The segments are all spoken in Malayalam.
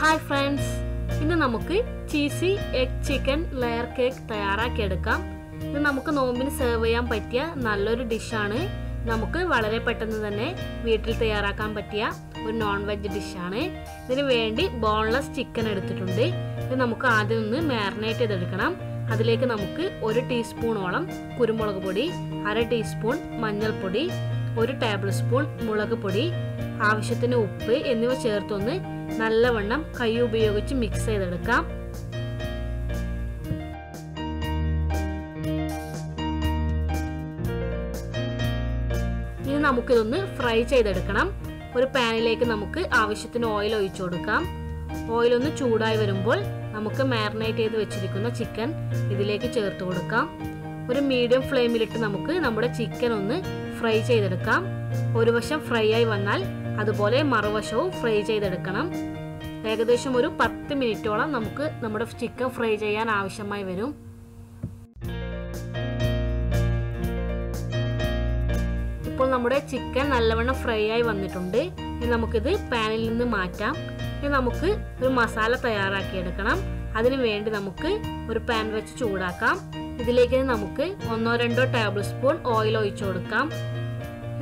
ഹായ് ഫ്രണ്ട്സ് ഇന്ന് നമുക്ക് cheesy egg chicken layer cake തയ്യാറാക്കിയെടുക്കാം. ഇത് നമുക്ക് നോമ്പിന് സെർവ് ചെയ്യാൻ പറ്റിയ നല്ലൊരു ഡിഷാണ് നമുക്ക് വളരെ പെട്ടെന്ന് തന്നെ വീട്ടിൽ തയ്യാറാക്കാൻ പറ്റിയ ഒരു നോൺ വെജ് ഡിഷാണ് ഇതിന് വേണ്ടി ബോൺലെസ് ചിക്കൻ എടുത്തിട്ടുണ്ട്. ഇത് നമുക്ക് ആദ്യം ഒന്ന് മാരിനേറ്റ് ചെയ്തെടുക്കണം. അതിലേക്ക് നമുക്ക് ഒരു ടീസ്പൂണോളം കുരുമുളക് പൊടി അര ടീസ്പൂൺ മഞ്ഞൾപ്പൊടി ഒരു ടേബിൾ സ്പൂൺ മുളക് പൊടി ആവശ്യത്തിന് ഉപ്പ് എന്നിവ ചേർത്തൊന്ന് നല്ലവണ്ണം കൈ ഉപയോഗിച്ച് മിക്സ് ചെയ്തെടുക്കാം. ഇനി നമുക്കിതൊന്ന് ഫ്രൈ ചെയ്തെടുക്കണം. ഒരു പാനിലേക്ക് നമുക്ക് ആവശ്യത്തിന് ഓയിൽ ഒഴിച്ചു കൊടുക്കാം. ഓയിൽ ഒന്ന് ചൂടായി വരുമ്പോൾ നമുക്ക് മാരിനേറ്റ് ചെയ്ത് വെച്ചിരിക്കുന്ന ചിക്കൻ ഇതിലേക്ക് ചേർത്ത് കൊടുക്കാം. ഒരു മീഡിയം ഫ്ലെയിമിലിട്ട് നമുക്ക് നമ്മുടെ ചിക്കൻ ഒന്ന് ഫ്രൈ ചെയ്തെടുക്കാം. ഒരു വശം ഫ്രൈ ആയി വന്നാൽ അതുപോലെ മറുവശവും ഫ്രൈ ചെയ്തെടുക്കണം. ഏകദേശം ഒരു പത്ത് മിനിറ്റോളം നമുക്ക് നമ്മുടെ ചിക്കൻ ഫ്രൈ ചെയ്യാൻ ആവശ്യമായി വരും. ഇപ്പോൾ നമ്മുടെ ചിക്കൻ നല്ലവണ്ണം ഫ്രൈ ആയി വന്നിട്ടുണ്ട്. ഇനി നമുക്കിത് പാനിൽ നിന്ന് മാറ്റാം. ഇനി നമുക്ക് ഒരു മസാല തയ്യാറാക്കി എടുക്കണം അതിനു വേണ്ടി നമുക്ക് ഒരു പാൻ വെച്ച് ചൂടാക്കാം. ഇതിലേക്ക് നമുക്ക് ഒന്നോ രണ്ടോ ടേബിൾ സ്പൂൺ ഓയിൽ ഒഴിച്ചു കൊടുക്കാം.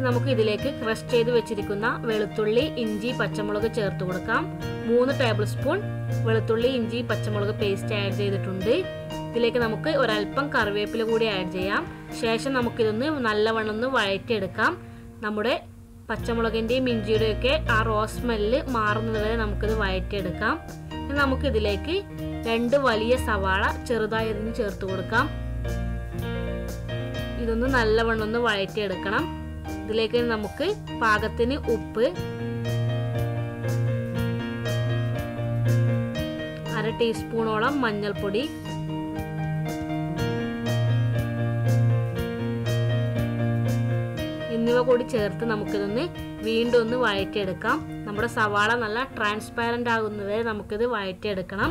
നമുക്ക് ഇതിലേക്ക് ക്രഷ് ചെയ്ത് വെച്ചിരിക്കുന്ന വെളുത്തുള്ളി ഇഞ്ചി പച്ചമുളക് ചേർത്ത് കൊടുക്കാം. മൂന്ന് ടേബിൾ സ്പൂൺ വെളുത്തുള്ളി ഇഞ്ചി പച്ചമുളക് പേസ്റ്റ് ആഡ് ചെയ്തിട്ടുണ്ട്. ഇതിലേക്ക് നമുക്ക് ഒരല്പം കറിവേപ്പില കൂടി ആഡ് ചെയ്യാം. ശേഷം നമുക്കിതൊന്ന് നല്ലവണ്ണം ഒന്ന് വഴറ്റിയെടുക്കാം. നമ്മുടെ പച്ചമുളകിന്റെയും ഇഞ്ചിയുടെയൊക്കെ ആ റോസ് സ്മെല്ല് മാറുന്നത് വരെ നമുക്കിത് വഴറ്റിയെടുക്കാം. നമുക്കിതിലേക്ക് രണ്ട് വലിയ സവാള ചെറുതായി അരിഞ്ഞ് ചേർത്ത് കൊടുക്കാം. ഇതൊന്ന് നല്ലവണ്ണം ഒന്ന് വഴറ്റിയെടുക്കണം. ഇതിലേക്ക് നമുക്ക് പാകത്തിന് ഉപ്പ് അര ടീസ്പൂണോളം മഞ്ഞൾപ്പൊടി എന്നിവ കൂടി ചേർത്ത് നമുക്കിതൊന്ന് വീണ്ടും ഒന്ന് വഴറ്റിയെടുക്കാം. നമ്മുടെ സവാള നല്ല ട്രാൻസ്പാരന്റ് ആകുന്നവരെ നമുക്കിത് വഴറ്റിയെടുക്കണം.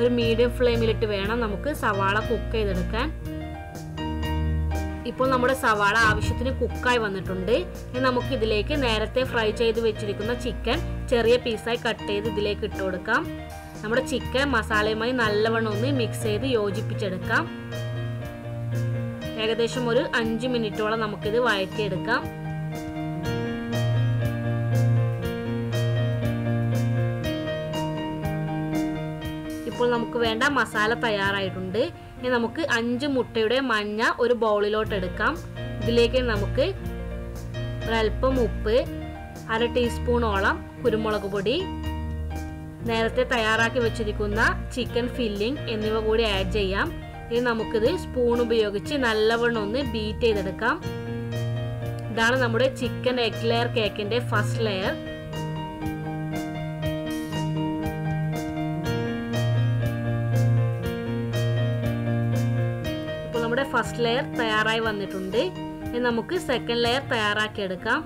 ഒരു മീഡിയം ഫ്ലെയിമിലിട്ട് വേണം നമുക്ക് സവാള കുക്ക് ചെയ്തെടുക്കാൻ. ഇപ്പോൾ നമ്മുടെ സവാള ആവശ്യത്തിന് കുക്കായി വന്നിട്ടുണ്ട്. ഇനി നമുക്ക് ഇതിലേക്ക് നേരത്തെ ഫ്രൈ ചെയ്ത് വെച്ചിരിക്കുന്ന ചിക്കൻ ചെറിയ പീസായി കട്ട് ചെയ്ത് ഇതിലേക്ക് ഇട്ട് കൊടുക്കാം. നമ്മുടെ ചിക്കൻ മസാലയുമായി നല്ലവണ്ണം ഒന്ന് മിക്സ് ചെയ്ത് യോജിപ്പിച്ചെടുക്കാം. ഏകദേശം ഒരു അഞ്ച് മിനിറ്റോളം നമുക്കിത് വഴറ്റിയെടുക്കാം. നമുക്ക് വേണ്ട മസാല തയ്യാറായിട്ടുണ്ട്. ഇനി നമുക്ക് അഞ്ച് മുട്ടയുടെ മഞ്ഞ ഒരു ബൗളിലോട്ട് എടുക്കാം. ഇതിലേക്ക് നമുക്ക് ഒരല്പം ഉപ്പ് അര ടീസ്പൂണോളം കുരുമുളക് പൊടി നേരത്തെ തയ്യാറാക്കി വെച്ചിരിക്കുന്ന ചിക്കൻ ഫില്ലിംഗ് എന്നിവ കൂടി ആഡ് ചെയ്യാം. ഇനി നമുക്കിത് സ്പൂൺ ഉപയോഗിച്ച് നല്ലവണ്ണം ഒന്ന് ബീറ്റ് ചെയ്തെടുക്കാം. ഇതാണ് നമ്മുടെ ചിക്കൻ എഗ് ലെയർ കേക്കിന്റെ ഫസ്റ്റ് ലെയർ. നമ്മുടെ ഫസ്റ്റ് ലെയർ തയ്യാറായി വന്നിട്ടുണ്ട്. ഇനി നമുക്ക് സെക്കൻഡ് ലെയർ തയ്യാറാക്കി എടുക്കാം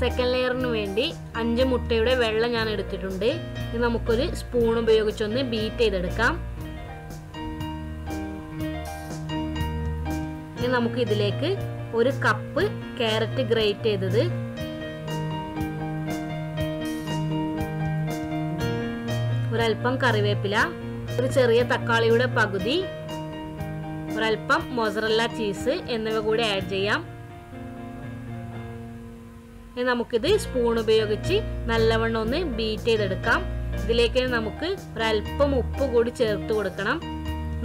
സെക്കൻഡ് ലെയറിന് വേണ്ടി അഞ്ച് മുട്ടയുടെ വെള്ളം ഞാൻ എടുത്തിട്ടുണ്ട്. ഇത് നമുക്കൊരു സ്പൂൺ ഉപയോഗിച്ചൊന്ന് ബീറ്റ് ചെയ്തെടുക്കാം. ഇനി നമുക്ക് ഇതിലേക്ക് ഒരു കപ്പ് ക്യാരറ്റ് ഗ്രേറ്റ് ചെയ്തത് ഒരല്പം കറിവേപ്പില ഒരു ചെറിയ തക്കാളിയുടെ പകുതി ഒരല്പം മൊസറല്ല ചീസ് എന്നിവ കൂടി ആഡ് ചെയ്യാം. ഇനി നമുക്കിത് സ്പൂൺ ഉപയോഗിച്ച് നല്ലവണ്ണം ഒന്ന് ബീറ്റ് ചെയ്തെടുക്കാം. ഇതിലേക്ക് നമുക്ക് ഒരല്പം ഉപ്പ് കൂടി ചേർത്ത് കൊടുക്കണം.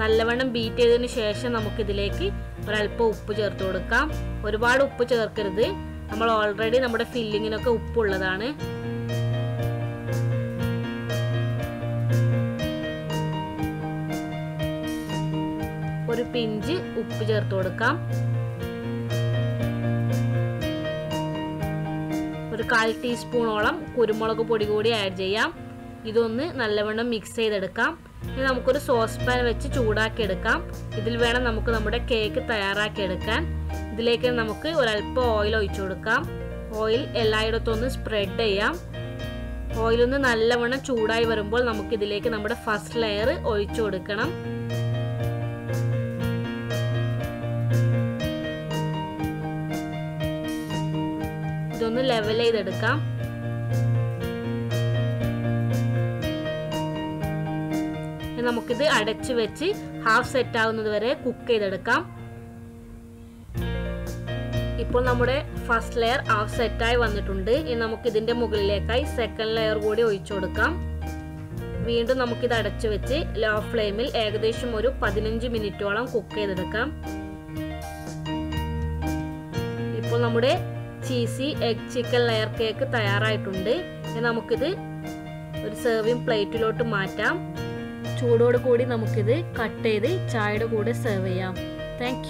നല്ലവണ്ണം ബീറ്റ് ചെയ്തതിന് ശേഷം നമുക്കിതിലേക്ക് ഒരല്പം ഉപ്പ് ചേർത്ത് കൊടുക്കാം. ഒരുപാട് ഉപ്പ് ചേർക്കരുത്. നമ്മൾ ഓൾറെഡി നമ്മുടെ ഫില്ലിങ്ങിനൊക്കെ ഉപ്പുള്ളതാണ്. പിഞ്ച് ഉപ്പ് ചേർത്ത് കൊടുക്കാം. ഒരു കാൽ ടീസ്പൂണോളം കുരുമുളക് പൊടി കൂടി ആഡ് ചെയ്യാം. ഇതൊന്ന് നല്ലവണ്ണം മിക്സ് ചെയ്തെടുക്കാം. ഇനി നമുക്കൊരു സോസ് പാൻ വെച്ച് ചൂടാക്കി എടുക്കാം ഇതിൽ വേണം നമുക്ക് നമ്മുടെ കേക്ക് തയ്യാറാക്കി എടുക്കാൻ ഇതിലേക്ക് നമുക്ക് ഒരല്പം ഓയിൽ ഒഴിച്ചു കൊടുക്കാം. ഓയിൽ എല്ലായിടത്തും ഒന്ന് സ്പ്രെഡ് ചെയ്യാം ഓയിലൊന്ന് നല്ലവണ്ണം ചൂടായി വരുമ്പോൾ നമുക്ക് ഇതിലേക്ക് നമ്മുടെ ഫസ്റ്റ് ലെയർ ഒഴിച്ചു കൊടുക്കണം. ലെവൽ ചെയ്തെടുക്കാം. നമുക്കിത് അടച്ചു വെച്ച് ഹാഫ് സെറ്റ് ആവുന്നത് വരെ കുക്ക് ചെയ്തെടുക്കാം. ഇപ്പോൾ നമ്മുടെ ഫസ്റ്റ് ലെയർ ഹാഫ് സെറ്റായി വന്നിട്ടുണ്ട്. ഇനി നമുക്ക് ഇതിന്റെ മുകളിലേക്കായി സെക്കൻഡ് ലെയർ കൂടി ഒഴിച്ചു കൊടുക്കാം. വീണ്ടും നമുക്കിത് അടച്ചു വെച്ച് ലോ ഫ്ലെയിമിൽ ഏകദേശം ഒരു പതിനഞ്ച് മിനിറ്റോളം കുക്ക് ചെയ്തെടുക്കാം. ഇപ്പോൾ നമ്മുടെ cheesy egg chicken layer cake തയ്യാറായിട്ടുണ്ട്. നമുക്കിത് ഒരു സെർവിങ് പ്ലേറ്റിലോട്ട് മാറ്റാം. ചൂടോട് കൂടി നമുക്കിത് കട്ട് ചെയ്ത് ചായയുടെ കൂടെ സെർവ് ചെയ്യാം. താങ്ക്